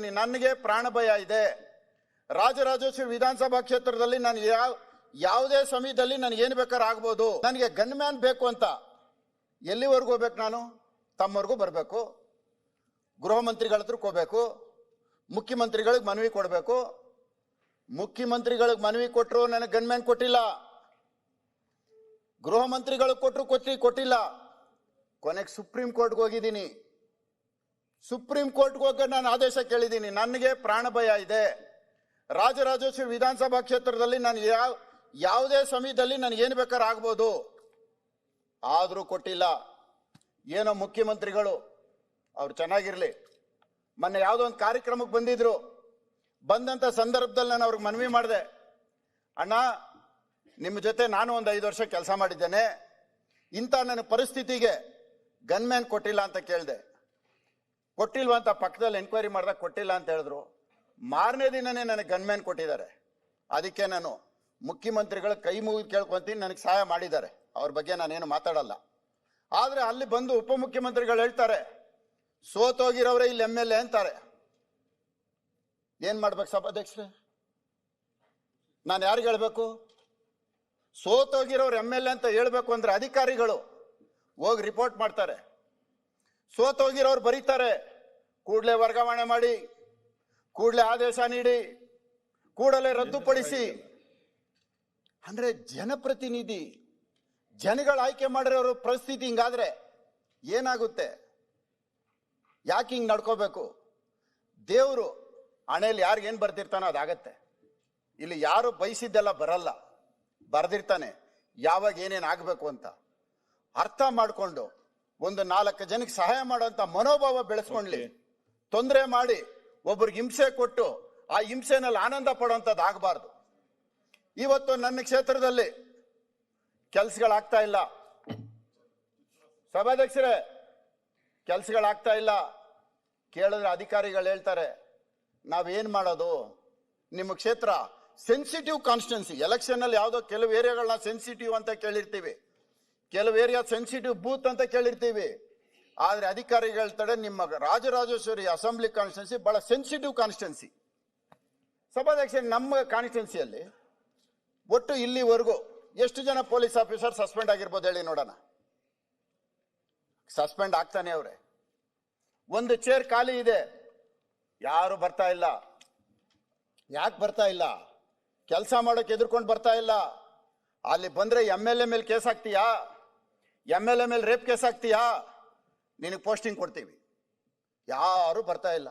ಕೇಳಿದ್ದೀನಿ ನನಗೆ ಪ್ರಾಣ ಭಯ ಇದೆ. ರಾಜರಾಜೇಶ್ವರಿ ವಿಧಾನಸಭಾ ಕ್ಷೇತ್ರದಲ್ಲಿ ನಾನು ಯಾವ, ಯಾವುದೇ ಸಮಯದಲ್ಲಿ ನನಗೆ ಏನು ಬೇಕಾದ್ರೂ ಆಗ್ಬೋದು. ನನಗೆ ಗನ್ ಮ್ಯಾನ್ ಬೇಕು ಅಂತ. ಎಲ್ಲಿವರೆಗೂ ಹೋಗ್ಬೇಕು ನಾನು? ತಮ್ಮವರೆಗೂ ಬರಬೇಕು. ಗೃಹ ಮಂತ್ರಿಗಳ ಹತ್ರಕ್ಕೆ ಹೋಗ್ಬೇಕು. ಮುಖ್ಯಮಂತ್ರಿಗಳಿಗೆ ಮನವಿ ಕೊಡಬೇಕು. ಮುಖ್ಯಮಂತ್ರಿಗಳಿಗೆ ಮನವಿ ಕೊಟ್ಟರು ನನಗೆ ಗನ್ ಮ್ಯಾನ್ ಕೊಟ್ಟಿಲ್ಲ. ಗೃಹ ಮಂತ್ರಿಗಳಿಗೆ ಕೊಟ್ಟರು ಕೊಟ್ಟಿ ಕೊಟ್ಟಿಲ್ಲ. ಕೊನೆಗೆ ಸುಪ್ರೀಂ ಕೋರ್ಟ್ಗೆ ಹೋಗಿದ್ದೀನಿ. ಸುಪ್ರೀಂ ಕೋರ್ಟ್ಗೆ ಹೋಗ ನಾನು ಆದೇಶ ಕೇಳಿದ್ದೀನಿ. ನನಗೆ ಪ್ರಾಣ ಭಯ ಇದೆ. ರಾಜರಾಜೇಶ್ವರಿ ವಿಧಾನಸಭಾ ಕ್ಷೇತ್ರದಲ್ಲಿ ನಾನು ಯಾವ, ಯಾವುದೇ ಸಮಯದಲ್ಲಿ ನನಗೆ ಏನು ಬೇಕಾದ್ರೂ ಆಗ್ಬೋದು. ಆದರೂ ಕೊಟ್ಟಿಲ್ಲ. ಏನೋ ಮುಖ್ಯಮಂತ್ರಿಗಳು, ಅವ್ರು ಚೆನ್ನಾಗಿರಲಿ. ಮೊನ್ನೆ ಯಾವುದೋ ಒಂದು ಕಾರ್ಯಕ್ರಮಕ್ಕೆ ಬಂದಿದ್ರು. ಬಂದಂಥ ಸಂದರ್ಭದಲ್ಲಿ ನಾನು ಅವ್ರಿಗೆ ಮನವಿ ಮಾಡಿದೆ. ಅಣ್ಣ, ನಿಮ್ಮ ಜೊತೆ ನಾನು ಒಂದು ಐದು ವರ್ಷ ಕೆಲಸ ಮಾಡಿದ್ದೇನೆ. ಇಂಥ ನನ್ನ ಪರಿಸ್ಥಿತಿಗೆ ಗನ್ಮ್ಯಾನ್ ಕೊಟ್ಟಿಲ್ಲ ಅಂತ ಕೇಳಿದೆ. ಕೊಟ್ಟಿಲ್ವಾ ಅಂತ ಪಕ್ಕದಲ್ಲಿ ಎನ್ಕ್ವೈರಿ ಮಾಡಿದಾಗ ಕೊಟ್ಟಿಲ್ಲ ಅಂತ ಹೇಳಿದ್ರು. ಮಾರನೇ ದಿನನೇ ನನಗೆ ಗನ್ಮ್ಯಾನ್ ಕೊಟ್ಟಿದ್ದಾರೆ. ಅದಕ್ಕೆ ನಾನು ಮುಖ್ಯಮಂತ್ರಿಗಳ ಕೈ ಮುಗಿದು ಕೇಳ್ಕೊಂತೀನಿ, ನನಗೆ ಸಹಾಯ ಮಾಡಿದ್ದಾರೆ. ಅವ್ರ ಬಗ್ಗೆ ನಾನೇನು ಮಾತಾಡಲ್ಲ. ಆದರೆ ಅಲ್ಲಿ ಬಂದು ಉಪಮುಖ್ಯಮಂತ್ರಿಗಳು ಹೇಳ್ತಾರೆ ಸೋತೋಗಿರೋರೇ ಇಲ್ಲಿ ಎಂ ಎಲ್ ಎ ಅಂತಾರೆ. ಏನು ಮಾಡ್ಬೇಕು ಸಭಾಧ್ಯಕ್ಷರೇ? ನಾನು ಯಾರಿಗೆ ಹೇಳಬೇಕು? ಸೋತೋಗಿರೋರು ಎಂ ಎಲ್ ಎ ಅಂತ ಹೇಳ್ಬೇಕು ಅಂದ್ರೆ ಅಧಿಕಾರಿಗಳು. ಹೋಗಿ ರಿಪೋರ್ಟ್ ಮಾಡ್ತಾರೆ. ಸೋತೋಗಿರೋರು ಬರೀತಾರೆ. ಕೂಡಲೇ ವರ್ಗಾವಣೆ ಮಾಡಿ, ಕೂಡಲೇ ಆದೇಶ ನೀಡಿ, ಕೂಡಲೇ ರದ್ದುಪಡಿಸಿ. ಅಂದ್ರೆ ಜನಪ್ರತಿನಿಧಿ, ಜನಗಳು ಆಯ್ಕೆ ಮಾಡಿರೋರು ಪರಿಸ್ಥಿತಿ ಹಿಂಗಾದ್ರೆ ಏನಾಗುತ್ತೆ? ಯಾಕೆ ಹಿಂಗೆ ನಡ್ಕೋಬೇಕು? ದೇವರು ಹಣೆಯಲ್ಲಿ ಯಾರಿಗೇನು ಬರ್ದಿರ್ತಾನೋ ಅದಾಗತ್ತೆ. ಇಲ್ಲಿ ಯಾರು ಬಯಸಿದ್ದೆಲ್ಲ ಬರಲ್ಲ. ಬರ್ದಿರ್ತಾನೆ. ಯಾವಾಗ ಏನೇನು ಆಗಬೇಕು ಅಂತ ಅರ್ಥ ಮಾಡಿಕೊಂಡು ಒಂದು ನಾಲ್ಕು ಜನಕ್ಕೆ ಸಹಾಯ ಮಾಡುವಂತ ಮನೋಭಾವ ಬೆಳೆಸ್ಕೊಂಡ್ಲಿ. ತೊಂದರೆ ಮಾಡಿ ಒಬ್ರಿಗೆ ಹಿಂಸೆ ಕೊಟ್ಟು ಆ ಹಿಂಸೆನಲ್ಲಿ ಆನಂದ ಪಡುವಂಥದ್ದು ಆಗಬಾರ್ದು. ಇವತ್ತು ನನ್ನ ಕ್ಷೇತ್ರದಲ್ಲಿ ಕೆಲಸಗಳಾಗ್ತಾ ಇಲ್ಲ. ಸಭಾಧ್ಯಕ್ಷರೇ ಕೆಲಸಗಳಾಗ್ತಾ ಇಲ್ಲ. ಕೇಳಿದ್ರೆ ಅಧಿಕಾರಿಗಳು ಹೇಳ್ತಾರೆ ನಾವೇನು ಮಾಡೋದು? ನಿಮ್ಮ ಕ್ಷೇತ್ರ ಸೆನ್ಸಿಟಿವ್ ಕಾನ್ಸ್ಟಿಟ್ಯೂನ್ಸಿ ಎಲೆಕ್ಷನ್ ಅಲ್ಲಿ ಯಾವುದೋ ಕೆಲವು ಏರಿಯಾಗಳನ್ನ ಸೆನ್ಸಿಟಿವ್ ಅಂತ ಕೇಳಿರ್ತೀವಿ. ಕೆಲವು ಏರಿಯಾ ಸೆನ್ಸಿಟಿವ್ ಬೂತ್ ಅಂತ ಕೇಳಿರ್ತೀವಿ. ಆದ್ರೆ ಅಧಿಕಾರಿಗಳು ಹೇಳ್ತಾರೆ ನಿಮ್ಮ ರಾಜರಾಜೇಶ್ವರಿ ಅಸೆಂಬ್ಲಿ ಕಾನ್ಸ್ಟಿಟ್ಯೂನ್ಸಿ ಬಹಳ ಸೆನ್ಸಿಟಿವ್ ಕಾನ್ಸ್ಟಿಟ್ಯೂನ್ಸಿ ಸಭಾಧ್ಯಕ್ಷ ನಮ್ಮ ಕಾನ್ಸ್ಟಿಟ್ಯೂನ್ಸಿಯಲ್ಲಿ ಒಟ್ಟು ಇಲ್ಲಿವರೆಗೂ ಎಷ್ಟು ಜನ ಪೊಲೀಸ್ ಆಫೀಸರ್ ಸಸ್ಪೆಂಡ್ ಆಗಿರ್ಬೋದು ಹೇಳಿ ನೋಡೋಣ. ಸಸ್ಪೆಂಡ್ ಆಗ್ತಾನೆ ಅವರೇ. ಒಂದು ಚೇರ್ ಖಾಲಿ ಇದೆ. ಯಾರು ಬರ್ತಾ ಇಲ್ಲ? ಯಾಕೆ ಬರ್ತಾ ಇಲ್ಲ? ಕೆಲಸ ಮಾಡೋಕೆ ಎದುರ್ಕೊಂಡು ಬರ್ತಾ ಇಲ್ಲ. ಅಲ್ಲಿ ಬಂದ್ರೆ ಎಂ ಎಲ್ ಎ ಮೇಲೆ case ಹಾಕ್ತೀಯಾ M L M L rape case ಹಾಕ್ತೀಯಾ ನಿನಗೆ ಪೋಸ್ಟಿಂಗ್ ಕೊಡ್ತೀವಿ. ಯಾರು ಬರ್ತಾ ಇಲ್ಲ.